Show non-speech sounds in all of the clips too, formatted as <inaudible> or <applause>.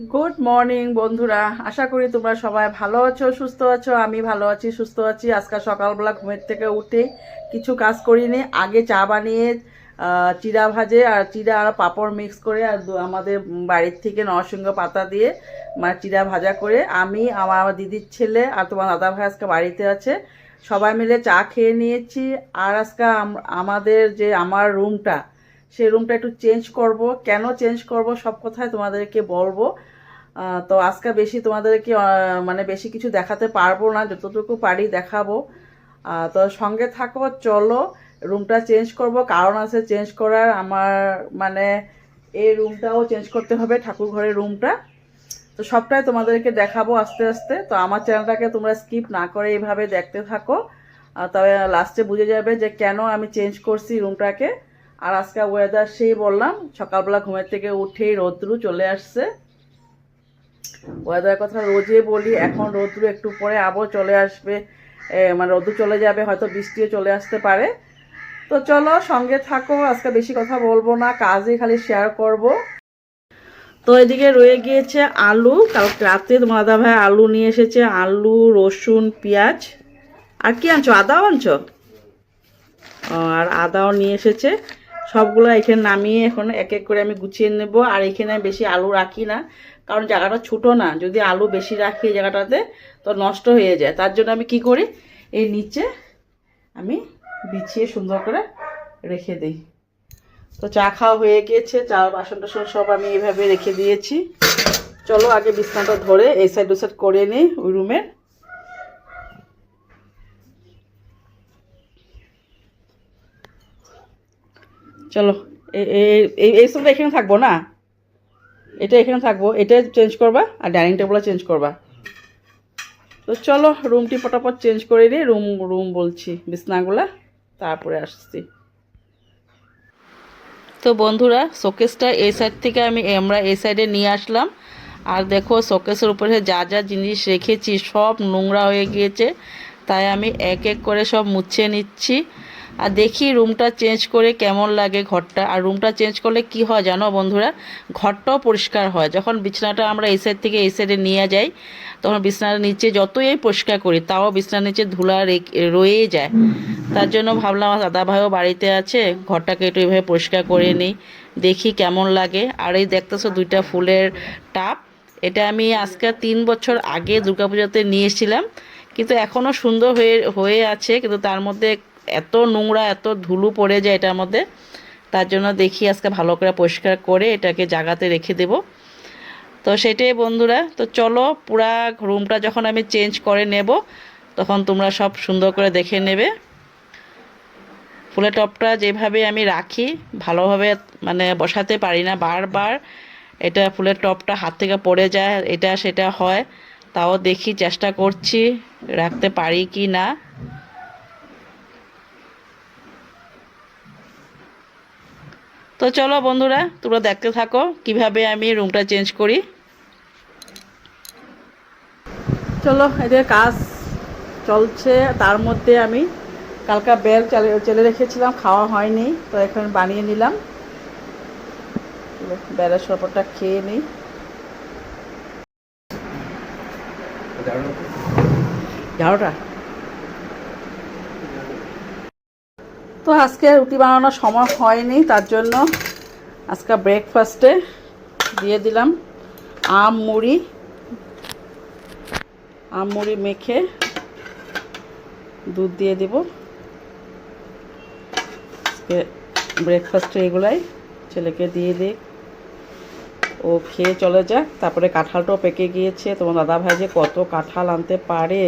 Good morning বন্ধুরা। আশা করি তোমরা সবাই ভালো আছো, সুস্থ আছো। আমি ভালো আছি, সুস্থ আছি। আজকে সকালবেলা ঘুমের থেকে উঠে কিছু কাজ করিনি। আগে চা বানিয়ে চিড়া ভাজে আর চিড়া আর পাঁপড় মিক্স করে আর আমাদের বাড়ির থেকে নরসিংহ পাতা দিয়ে মানে চিড়া ভাজা করে আমি, আমার দিদির ছেলে আর তোমার দাদা ভাই আজকে বাড়িতে আছে। সবাই মিলে চা খেয়ে নিয়েছি। আর আজকে আম- আমাদের যে, আমার রুমটা সেই রুমটা একটু চেঞ্জ করব। কেন চেঞ্জ করব সব কথাই তোমাদেরকে বলব। তো আজকে বেশি তোমাদেরকে মানে বেশি কিছু দেখাতে পারব না, যতটুকু পারি দেখাবো। তো সঙ্গে থাকো, চলো রুমটা চেঞ্জ করব। কারণ আছে চেঞ্জ করার। আমার মানে এই রুমটাও চেঞ্জ করতে হবে, ঠাকুর ঘরের রুমটা তো সবটাই তোমাদেরকে দেখাবো আস্তে আস্তে। তো আমার চ্যানেলটাকে তোমরা স্কিপ না করে এইভাবে দেখতে থাকো। তবে লাস্টে বুঝে যাবে যে কেন আমি চেঞ্জ করছি রুমটাকে আর আজকে ওয়েদার সেই বললাম, সকালবেলা ঘুমের থেকে উঠেই রৌদ্রু চলে আসছে। ওয়েদারের কথা রোজে বলি, এখন রৌদ্রু একটু পরে আবার চলে আসবে। মানে রৌদ্রু চলে যাবে, হয়তো বৃষ্টিও চলে আসতে পারে। তো চলো সঙ্গে থাকো, আজকে বেশি কথা বলব না, কাজই খালি শেয়ার করব। তো এদিকে রয়ে গিয়েছে আলু, কালকে রাতে তোমার ভাই আলু নিয়ে এসেছে, আলু, রসুন, পেঁয়াজ। আর কি আনছো? আদাও আনছো? আর আদাও নিয়ে এসেছে। সবগুলো এখানে নামিয়ে এখন এক এক করে আমি গুছিয়ে নেব। আর এখানে বেশি আলু রাখি না, কারণ জায়গাটা ছোটো না। যদি আলু বেশি রাখি জায়গাটাতে, তো নষ্ট হয়ে যায়। তার জন্য আমি কি করি, এই নিচে আমি বিছিয়ে সুন্দর করে রেখে দিই। তো চা খাওয়া হয়ে গিয়েছে চা বাসন টাসন সব আমি এইভাবে রেখে দিয়েছি। চলো আগে বিছনাটা ধরে এই সাইড ও সাইড করে নিই, ওই রুমের চলো এই সবটা এখানে থাকব না? এটা এখানে থাকব, এটা চেঞ্জ করবা আর ডাইনিং টেবিলও চেঞ্জ করবা। তো চলো রুমটি পটাপট চেঞ্জ করে নিই রুম রুম বলছি, বিছনাগুলা, তারপরে আসছি। তো বন্ধুরা, শোকেসটা এই সাইড থেকে আমি, আমরা এই সাইডে নিয়ে আসলাম। আর দেখো, শোকেসের উপরে যা যা জিনিস রেখেছি, সব নোংরা হয়ে গিয়েছে। তাই আমি এক এক করে সব মুছে নিচ্ছি। আর দেখি রুমটা চেঞ্জ করে কেমন লাগে ঘরটা। আর রুমটা চেঞ্জ করলে কি হয় জানো বন্ধুরা? ঘরটাও পরিষ্কার হয়। যখন বিছানাটা আমরা এই সাইড থেকে এই সাইডে নিয়ে যাই, তখন বিছানার নিচে যতই পরিষ্কার করি, তাও বিছানার নিচে ধুলা রয়েই যায়। তার জন্য ভাবলাম আমার দাদা ভাইও বাড়িতে আছে, ঘরটাকে একটু এইভাবে পরিষ্কার করে নিই, দেখি কেমন লাগে। আর এই দেখতেছো দুইটা ফুলের টাপ এটা আমি আজকে তিন বছর আগে দুর্গাপূজাতে নিয়ে এসেছিলাম কিন্তু এখনও সুন্দর হয়ে হয়ে আছে, কিন্তু তার মধ্যে এত নোংরা, এত ধুলো পড়ে যায় এটার মধ্যে, তার জন্য দেখি আজকে ভালো করে পরিষ্কার করে এটাকে জাগাতে রেখে দেবো। তো সেটাই বন্ধুরা, তো চলো পুরা রুমটা যখন আমি চেঞ্জ করে নেব, তখন তোমরা সব সুন্দর করে দেখে নেবে। ফুলের টপটা যেভাবে আমি রাখি, ভালোভাবে মানে বসাতে পারি না। বারবার এটা ফুলের টপটা হাত থেকে পড়ে যায়, এটা সেটা হয়, তাও দেখি চেষ্টা করছি, রাখতে পারি কি না। তো চলো বন্ধুরা, তোমরা দেখতে থাকো কীভাবে আমি রুমটা চেঞ্জ করি। চলো, এদের কাজ চলছে, তার মধ্যে আমি কালকা বেল চালে, চেলে রেখেছিলাম, খাওয়া হয়নি, তো এখন বানিয়ে নিলাম। বেলের শরবতটা খেয়ে নিই। ঝাড়ুটা? তো আজকে রুটি বানানোর সময় হয়নি, তার জন্য আজকে ব্রেকফাস্টে দিয়ে দিলাম আম মুড়ি আম মুড়ি মেখে দুধ দিয়ে দিব। ব্রেকফাস্টে এগুলাই, ছেলেকে দিয়ে দিই ও খেয়ে চলে যাক। তারপরে কাঁঠালটাও পেকে গিয়েছে। তোমার দাদা ভাই যে কত কাঁঠাল আনতে পারে।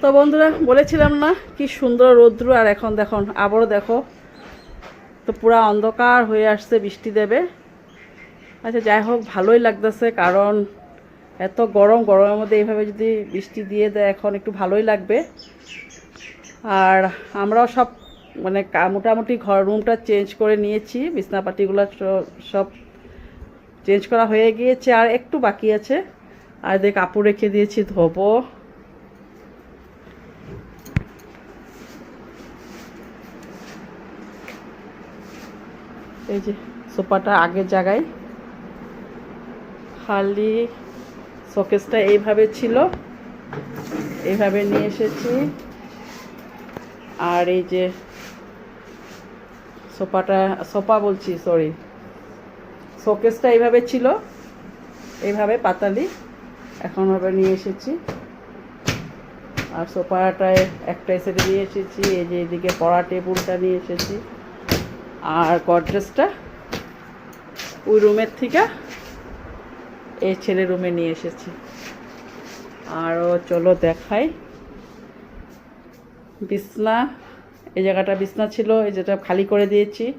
তো বন্ধুরা, বলেছিলাম না কি সুন্দর রৌদ্র, আর এখন দেখুন, আবারও দেখো। তো পুরা অন্ধকার হয়ে আসছে বৃষ্টি দেবে। আচ্ছা যাই হোক, ভালোই লাগতেছে, কারণ এত গরম, গরমের মধ্যে এইভাবে যদি বৃষ্টি দিয়ে দেয়, এখন একটু ভালোই লাগবে। আর আমরাও সব মানে মোটামুটি ঘর রুমটা চেঞ্জ করে নিয়েছি বিছনাপাতিগুলো স- সব চেঞ্জ করা হয়ে গিয়েছে, আর একটু বাকি আছে। আর এদের কাপড় রেখে দিয়েছি, ধোবো। এই যে সোফাটা আগের জায়গায়। খালি শোকেসটা এইভাবে ছিল, এইভাবে নিয়ে এসেছি। আর এই যে সোফাটা, সোফা বলছি সরি শোকেসটা এইভাবে ছিল, এইভাবে পাতালি এখন ভাবে নিয়ে এসেছি। আর সোফাটায় একটা সেটে নিয়ে এসেছি, এই যে এদিকে পড়া টেবিলটা নিয়ে এসেছি। আর গডরেজটা ওই রুমের থেকে এই ছেলে রুমে নিয়ে এসেছি। আরও চলো দেখাই। বিছনা, এই জায়গাটা বিছনা ছিল, এই যেটা খালি করে দিয়েছি।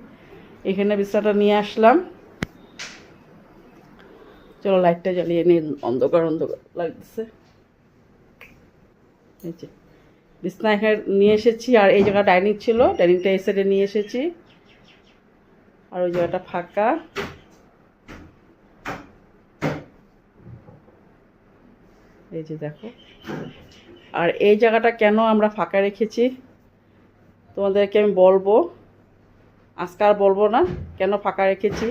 এখানে বিছনাটা নিয়ে আসলাম। চলো লাইটটা জ্বালিয়ে নিন অন্ধকার অন্ধকার লাগতেছে। এই যে, বিছনা এখানে নিয়ে এসেছি, আর এই জায়গা ডাইনিং ছিল, ডাইনিংটা এই সাইডে নিয়ে এসেছি। আর ওই জায়গাটা ফাঁকা। এই যে দেখো। আর এই জায়গাটা কেন আমরা ফাঁকা রেখেছি? তোমাদেরকে আমি বলব। আজকে আর বলব না, কেন ফাঁকা রেখেছি?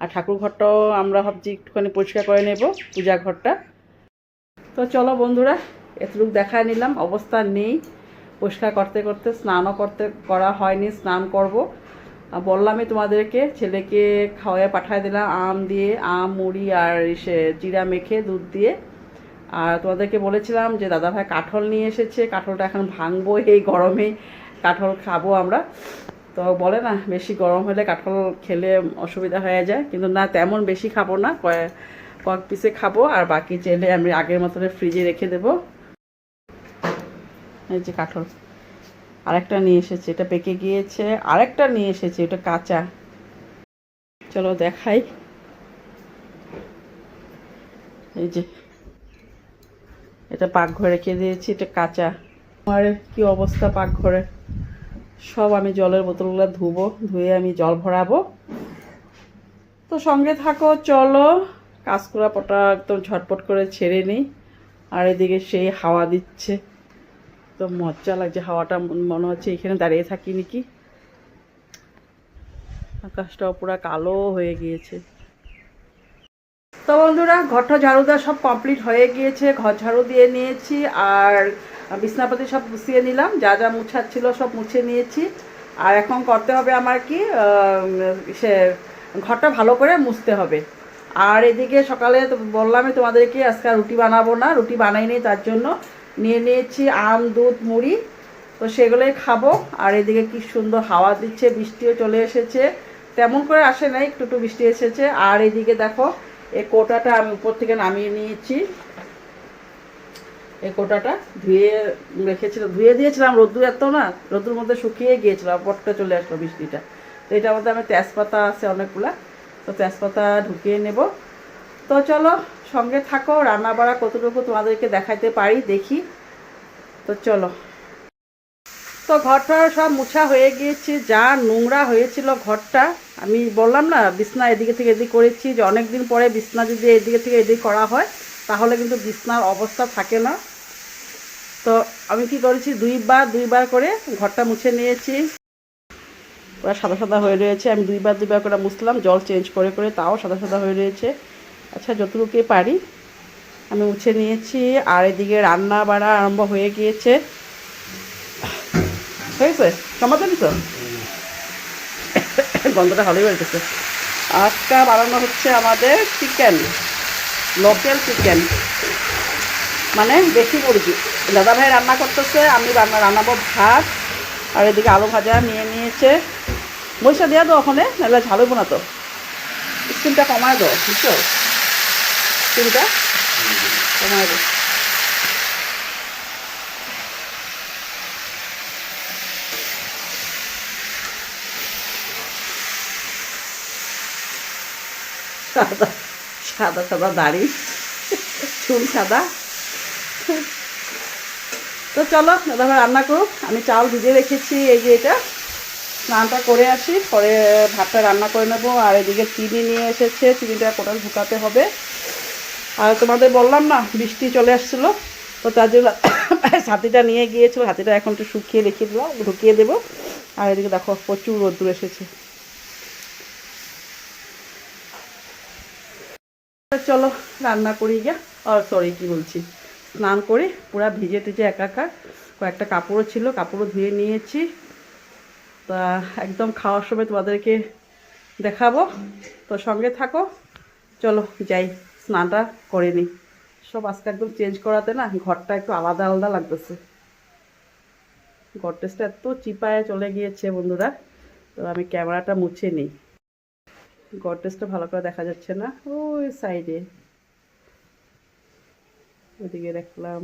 আর ঠাকুর ঘরটাও আমরা ভাবছি একটুখানি পরিষ্কার করে নেব, পূজা ঘরটা। তো চলো বন্ধুরা, এতটুকু দেখায় নিলাম। অবস্থা নেই। পরিষ্কার করতে করতে, স্নানও করতে, করা হয়নি, স্নান করব। বললামই তোমাদেরকে, ছেলেকে খাওয়ায় পাঠায় দিলাম, আম দিয়ে, আম, মুড়ি আর সে জিরা মেখে দুধ দিয়ে। আর তোমাদেরকে বলেছিলাম যে দাদা ভাই কাঁঠাল নিয়ে এসেছে, কাঁঠালটা এখন ভাঙবো, এই গরমে কাঁঠাল খাব আমরা। তো বলে না, বেশি গরম হলে কাঁঠাল খেলে অসুবিধা হয়ে যায়, কিন্তু না, তেমন বেশি খাব না কয়েক কয়েক পিসে খাব, আর বাকি চেলে আমি আগের মতন ফ্রিজে রেখে দেবো। এই যে কাঁঠাল। আরেকটা নিয়ে এসেছে, এটা পেকে গিয়েছে, আরেকটা নিয়ে এসেছে, এটা কাঁচা। চলো দেখাই। এই যে, এটা পাকঘরে রেখে দিয়েছি, এটা কাঁচা। আমার কি অবস্থা পাকঘরে? সব আমি জলের বোতলগুলো ধুবো, ধুয়ে আমি জল ভরাবো। তো সঙ্গে থাকো, চলো। কাজ করা পটা একদম ঝটপট করে ছেড়ে নিই। আর এদিকে সেই হাওয়া দিচ্ছে। তো মজা লাগছে, হাওয়াটা মনে হচ্ছে এখানে দাঁড়িয়ে থাকি নাকি? আকাশটাও পুরো কালো হয়ে গিয়েছে। তো বন্ধুরা ঘরটা দেওয়া সব কমপ্লিট হয়ে গিয়েছে, ঘর ঝাড়ু দিয়ে নিয়েছি আর বিছনাপাতি সব মুছিয়ে নিলাম, যা যা মুছার ছিল সব মুছে নিয়েছি। আর এখন করতে হবে আমার কি সে ঘরটা ভালো করে মুছতে হবে। আর এদিকে সকালে বললামই তোমাদেরকে আজকে রুটি বানাবো না, রুটি বানাইনি তার জন্য। নিয়ে নিয়েছি, আম, দুধ, মুড়ি। তো সেগুলোই খাব। আর এদিকে কি সুন্দর হাওয়া দিচ্ছে, বৃষ্টিও চলে এসেছে। তেমন করে আসে নাই একটু একটু বৃষ্টি এসেছে। আর এদিকে দেখো এই কোটাটা আমি উপর থেকে নামিয়ে নিয়েছি। এই কোটাটা ধুয়ে রেখেছিলাম, ধুয়ে দিয়েছিলাম, রোদ্দুর এত না, রোদ্দুর মধ্যে শুকিয়ে গিয়েছিল পটটা চলে আসলো বৃষ্টিটা। তো এটার মধ্যে আমি তেজপাতা আছে অনেকগুলা, তো তেজপাতা ঢুকিয়ে নেব। তো চলো সঙ্গে থাকো, রান্না বাড়া কতটুকু তোমাদেরকে দেখাইতে পারি, দেখি। তো চলো। তো ঘরটা সব মুছা হয়ে গিয়েছে, যা নোংরা হয়েছিল ঘরটা। আমি বললাম না, বিছনা এদিকে থেকে এদিক করেছি, যে অনেক দিন পরে বিছনা যদি এদিকে থেকে এদিক করা হয়, তাহলে কিন্তু বিছনার অবস্থা থাকে না। তো আমি কি করেছি, দুইবার দুইবার করে ঘরটা মুছে নিয়েছি। ওরা সাদা সাদা হয়ে রয়েছে, আমি দুইবার দুইবার করে মুছলাম, জল চেঞ্জ করে করে তাও সাদা সাদা হয়ে রয়েছে। আচ্ছা যতটুকুই পারি। আমি উঠে নিয়েছি, আর এদিকে রান্না বাড়া আরম্ভ হয়ে গিয়েছে। হয়েছে? টমাটো দিছ গন্ধটা ভালোই বেরোতেছে। আজকে বানানো হচ্ছে আমাদের চিকেন লোকাল চিকেন মানে বেশি মুরগি। দাদা ভাই রান্না করতেছে, আমি রান্না, রান্নাবো ভাত, আর এদিকে আলু ভাজা নিয়ে নিয়েছে। মরিচা দেওয়া তো ওখানে, নাহলে ঝাল হইব না তো। স্কিনটা কমায় দাও, বুঝছ? সাদা সাদা সাদা দাড়ি চুল সাদা তো চলো, দাদা রান্না করুক। আমি চাল ভিজে রেখেছি, এই যে এটা। স্নানটা করে আসি, পরে ভাতটা রান্না করে নেব। আর এদিকে চিনি নিয়ে এসেছে। চিনিটা কোটাল ঢুকাতে হবে? আর তোমাদের বললাম না, বৃষ্টি চলে আসছিল, তো তার জন্য <coughs> হাতিটা নিয়ে গিয়েছিল হাতিটা এখন একটু শুকিয়ে রেখে দেবো ঢুকিয়ে দেবো। আর এদিকে দেখো, প্রচুর রোদ্দুর এসেছে। চলো, রান্না করি গিয়া। আর সরি কি বলছি? স্নান করে পুরা ভিজে টিজে একাকার। কয়েকটা কাপড়ও ছিল, কাপড়ও ধুয়ে নিয়েছি। তা একদম খাওয়ার সময় তোমাদেরকে দেখাবো। তো সঙ্গে থাকো। চলো, যাই। স্নানটা করে নিই সব আজকে একদম চেঞ্জ করাতে না ঘরটা একটু আলাদা আলাদা লাগতেছে। গডরেজটা এত চিপায় চলে গিয়েছে বন্ধুরা, তো আমি ক্যামেরাটা মুছে নিই। গডরেজটা ভালো করে দেখা যাচ্ছে না, ওই সাইডে ওদিকে দেখলাম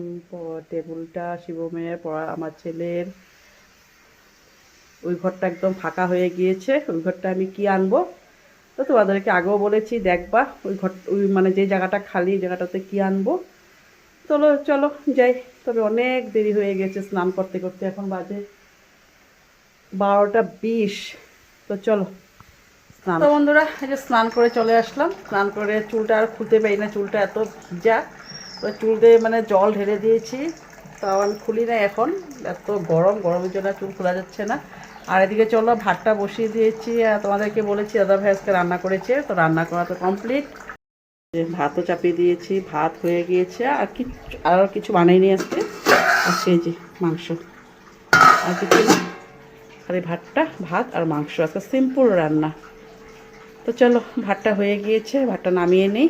টেবিলটা শিবমের পড়া আমার ছেলের। ওই ঘরটা একদম ফাঁকা হয়ে গিয়েছে, ওই ঘরটা আমি কি আনব? তো তোমাদেরকে আগেও বলেছি, দেখবা ওই ঘর ওই মানে যে জায়গাটা খালি জায়গাটাতে কি আনব। চলো চলো, যাই। তবে অনেক দেরি হয়ে গেছে স্নান করতে করতে। এখন বাজে বারোটা বিশ। তো চলো, স্নান। তো বন্ধুরা, এই যে স্নান করে চলে আসলাম। স্নান করে চুলটা আর খুলতে পারি না, চুলটা এত ভিজা। তো চুল দিয়ে মানে জল ঢেলে দিয়েছি। তাও আমি খুলি না এখন। এত গরম, গরমের জন্য চুল খোলা যাচ্ছে না। আর এদিকে চলো, ভাতটা বসিয়ে দিয়েছি। আর তোমাদেরকে বলেছি, দাদা ভাই আজকে রান্না করেছে, তো রান্না করা তো কমপ্লিট ভাতও চাপিয়ে দিয়েছি, ভাত হয়ে গিয়েছে, আর কিছু আর কিছু বানাই নিয়ে আসতে আজকে এই যে মাংস। আর কিছু না। আর ভাতটা, ভাত আর মাংস, আজকে সিম্পল রান্না। তো চলো, ভাতটা হয়ে গিয়েছে, ভাতটা নামিয়ে নিই।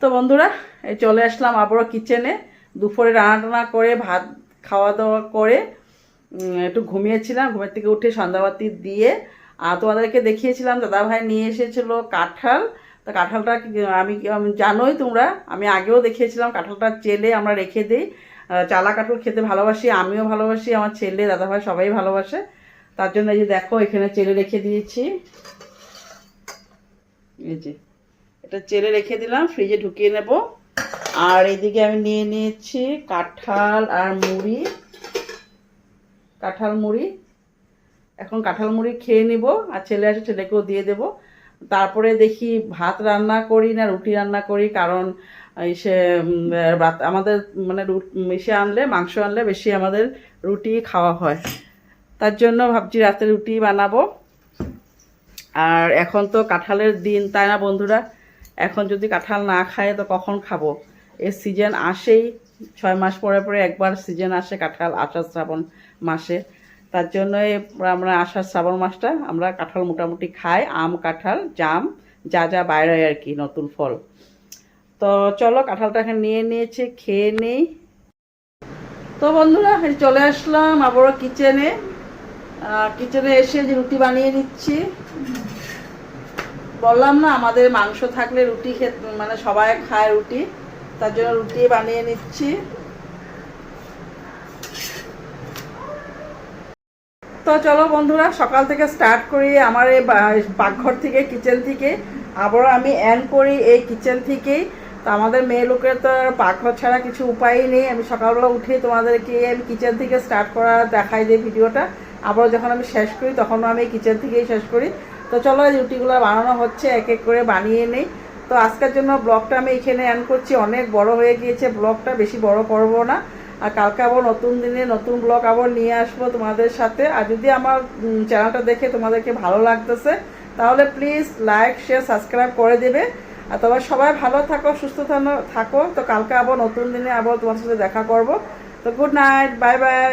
তো বন্ধুরা, এই চলে আসলাম আবারও কিচেনে দুপুরে রান্না টান্না করে, ভাত খাওয়া দাওয়া করে একটু ঘুমিয়েছিলাম, ঘুমের থেকে উঠে সন্ধ্যাবাতি দিয়ে আর তোমাদেরকে দেখিয়েছিলাম, দাদাভাই নিয়ে এসেছিল কাঁঠাল। তা কাঁঠালটা আমি জানোই তোমরা, আমি আগেও দেখিয়েছিলাম কাঁঠালটা চেলে আমরা রেখে দিই। চালা কাঁঠাল খেতে ভালোবাসি, আমিও ভালোবাসি, আমার ছেলে, দাদাভাই সবাই ভালোবাসে। তার জন্য এই যে দেখো, এখানে চেলে রেখে দিয়েছি। এই যে, এটা চেলে রেখে দিলাম, ফ্রিজে ঢুকিয়ে নেব। আর এইদিকে আমি নিয়ে নিয়েছি কাঁঠাল আর মুড়ি। কাঁঠাল মুড়ি। এখন কাঁঠাল মুড়ি খেয়ে নিব আর ছেলে আসে ছেলেকেও দিয়ে দেব। তারপরে দেখি ভাত রান্না করি না, রুটি রান্না করি, কারণ এসে রাত আমাদের মানে ইসে আনলে, মাংস আনলে বেশি আমাদের রুটি খাওয়া হয়। তার জন্য ভাবছি রাতে রুটি বানাবো। আর এখন তো কাঁঠালের দিন, তাই না বন্ধুরা? এখন যদি কাঁঠাল না খায় তো কখন খাব? এর সিজন আসেই। ছয় মাস পরে পরে একবার সিজন আসে কাঁঠাল আষাঢ় শ্রাবণ মাসে। তার জন্য আমরা আষাঢ় শ্রাবণ মাসটা আমরা কাঁঠাল মোটামুটি খাই, আম, কাঁঠাল, জাম, যা যা বাইরে আর কি, নতুন ফল। তো চলো কাঁঠালটা এখানে নিয়ে নিয়েছে, খেয়ে নেই। তো বন্ধুরা চলে আসলাম আবারও কিচেনে কিচেনে এসে যে রুটি বানিয়ে নিচ্ছি বললাম না, আমাদের মাংস থাকলে রুটি খেত মানে সবাই খায় রুটি। তার জন্য রুটি বানিয়ে নিচ্ছি। তো চলো বন্ধুরা, সকাল থেকে স্টার্ট করি আমার এই পাকঘর থেকে কিচেন থেকে। আবার আমি অ্যান করি এই কিচেন থেকেই তো আমাদের মেয়ে লোকের তো পাকঘর ছাড়া কিছু উপায়ই নেই। আমি সকালবেলা উঠে তোমাদেরকে আমি কিচেন থেকে স্টার্ট করা দেখাই দিই ভিডিওটা। আবার যখন আমি শেষ করি, তখনও আমি কিচেন থেকেই শেষ করি। তো চলো এই রুটিগুলো বানানো হচ্ছে, এক এক করে বানিয়ে নেই। তো আজকের জন্য ব্লগটা আমি এখানে অ্যান করছি। অনেক বড় হয়ে গিয়েছে ব্লগটা, বেশি বড় করব না। আর কালকে আবার নতুন দিনে নতুন ব্লগ আবার নিয়ে আসব তোমাদের সাথে। আর যদি আমার চ্যানেলটা দেখে তোমাদেরকে ভালো লাগতেছে, তাহলে প্লিজ লাইক শেয়ার সাবস্ক্রাইব করে দেবে। আর তোমার সবাই ভালো থাকো, সুস্থ থাকো। তো কালকে আবার নতুন দিনে আবার তোমার সাথে দেখা করব। তো গুড নাইট বাই বাই